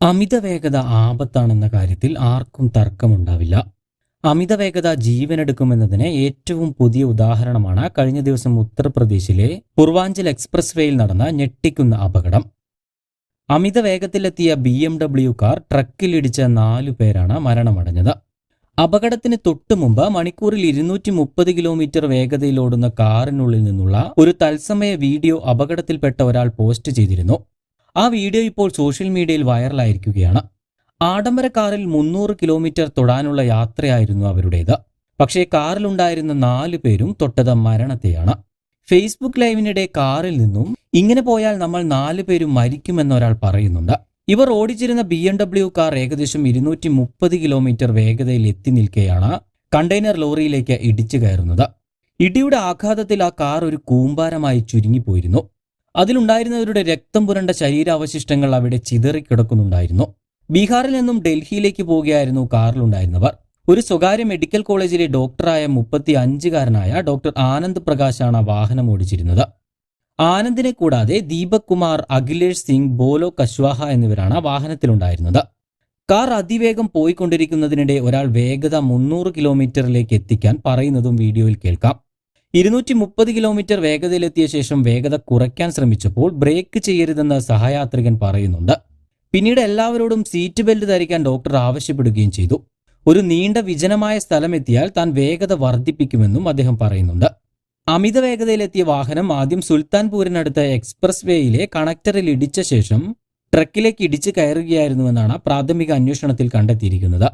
അമിത വേഗത ആപത്താണെന്ന കാര്യത്തിൽ ആർക്കും തർക്കമുണ്ടാവില്ല. അമിത വേഗത ജീവനെടുക്കുമെന്നതിന് ഏറ്റവും പുതിയ ഉദാഹരണമാണ് കഴിഞ്ഞ ദിവസം ഉത്തർപ്രദേശിലെ പൂർവാഞ്ചൽ എക്സ്പ്രസ് വേയിൽ നടന്ന ഞെട്ടിക്കുന്ന അപകടം. അമിത വേഗത്തിലെത്തിയ ബി എം ഡബ്ല്യു കാർ ട്രക്കിലിടിച്ച നാലു പേരാണ് മരണമടഞ്ഞത്. അപകടത്തിന് തൊട്ടു മുമ്പ് മണിക്കൂറിൽ ഇരുന്നൂറ്റി മുപ്പത് കിലോമീറ്റർ വേഗതയിലോടുന്ന കാറിനുള്ളിൽ നിന്നുള്ള ഒരു തത്സമയ വീഡിയോ അപകടത്തിൽപ്പെട്ട ഒരാൾ പോസ്റ്റ് ചെയ്തിരുന്നു. ആ വീഡിയോ ഇപ്പോൾ സോഷ്യൽ മീഡിയയിൽ വൈറലായിരിക്കുകയാണ്. ആഡംബര കാറിൽ മുന്നൂറ് കിലോമീറ്റർ തൊടാനുള്ള യാത്രയായിരുന്നു അവരുടേത്. പക്ഷേ കാറിലുണ്ടായിരുന്ന നാല് പേരും തൊട്ടത് മരണത്തെയാണ്. ഫേസ്ബുക്ക് ലൈവിനിടെ കാറിൽ നിന്നും ഇങ്ങനെ പോയാൽ നമ്മൾ നാല് പേരും മരിക്കുമെന്നൊരാൾ പറയുന്നുണ്ട്. ഇവർ ഓടിച്ചിരുന്ന ബി എം ഡബ്ല്യു കാർ ഏകദേശം ഇരുന്നൂറ്റി മുപ്പത് കിലോമീറ്റർ വേഗതയിൽ എത്തി നിൽക്കെയാണ് കണ്ടെയ്നർ ലോറിയിലേക്ക് ഇടിച്ചു കയറുന്നത്. ഇടിയുടെ ആഘാതത്തിൽ ആ കാർ ഒരു കൂമ്പാരമായി ചുരുങ്ങിപ്പോയിരുന്നു. അതിലുണ്ടായിരുന്നവരുടെ രക്തം പുരണ്ട ശരീരാവശിഷ്ടങ്ങൾ അവിടെ ചിതറിക്കിടക്കുന്നുണ്ടായിരുന്നു. ബീഹാറിൽ നിന്നും ഡൽഹിയിലേക്ക് പോവുകയായിരുന്നു കാറിലുണ്ടായിരുന്നവർ. ഒരു സ്വകാര്യ മെഡിക്കൽ കോളേജിലെ ഡോക്ടറായ മുപ്പത്തി അഞ്ചുകാരനായ ഡോക്ടർ ആനന്ദ് പ്രകാശാണ് വാഹനം ഓടിച്ചിരുന്നത്. ആനന്ദിനെ കൂടാതെ ദീപക് കുമാർ അഖിലേഷ് സിംഗ് ബോലോ കശ്വാഹ എന്നിവരാണ് വാഹനത്തിലുണ്ടായിരുന്നത്. കാർ അതിവേഗം പോയിക്കൊണ്ടിരിക്കുന്നതിനിടെ ഒരാൾ വേഗത മുന്നൂറ് കിലോമീറ്ററിലേക്ക് എത്തിക്കാൻ പറയുന്നതും വീഡിയോയിൽ കേൾക്കാം. ഇരുന്നൂറ്റി മുപ്പത് കിലോമീറ്റർ വേഗതയിലെത്തിയ ശേഷം വേഗത കുറയ്ക്കാൻ ശ്രമിച്ചപ്പോൾ ബ്രേക്ക് ചെയ്യരുതെന്ന് സഹയാത്രികൻ പറയുന്നുണ്ട്. പിന്നീട് എല്ലാവരോടും സീറ്റ് ബെൽറ്റ് ധരിക്കാൻ ഡോക്ടർ ആവശ്യപ്പെടുകയും ചെയ്തു. ഒരു നീണ്ട വിജനമായ സ്ഥലമെത്തിയാൽ താൻ വേഗത വർദ്ധിപ്പിക്കുമെന്നും അദ്ദേഹം പറയുന്നുണ്ട്. അമിത വേഗതയിലെത്തിയ വാഹനം ആദ്യം സുൽത്താൻപൂരിനടുത്ത എക്സ്പ്രസ് വേയിലെ കണക്ടറിൽ ഇടിച്ച ശേഷം ട്രക്കിലേക്ക് ഇടിച്ചു കയറുകയായിരുന്നുവെന്നാണ് പ്രാഥമിക അന്വേഷണത്തിൽ കണ്ടെത്തിയിരിക്കുന്നത്.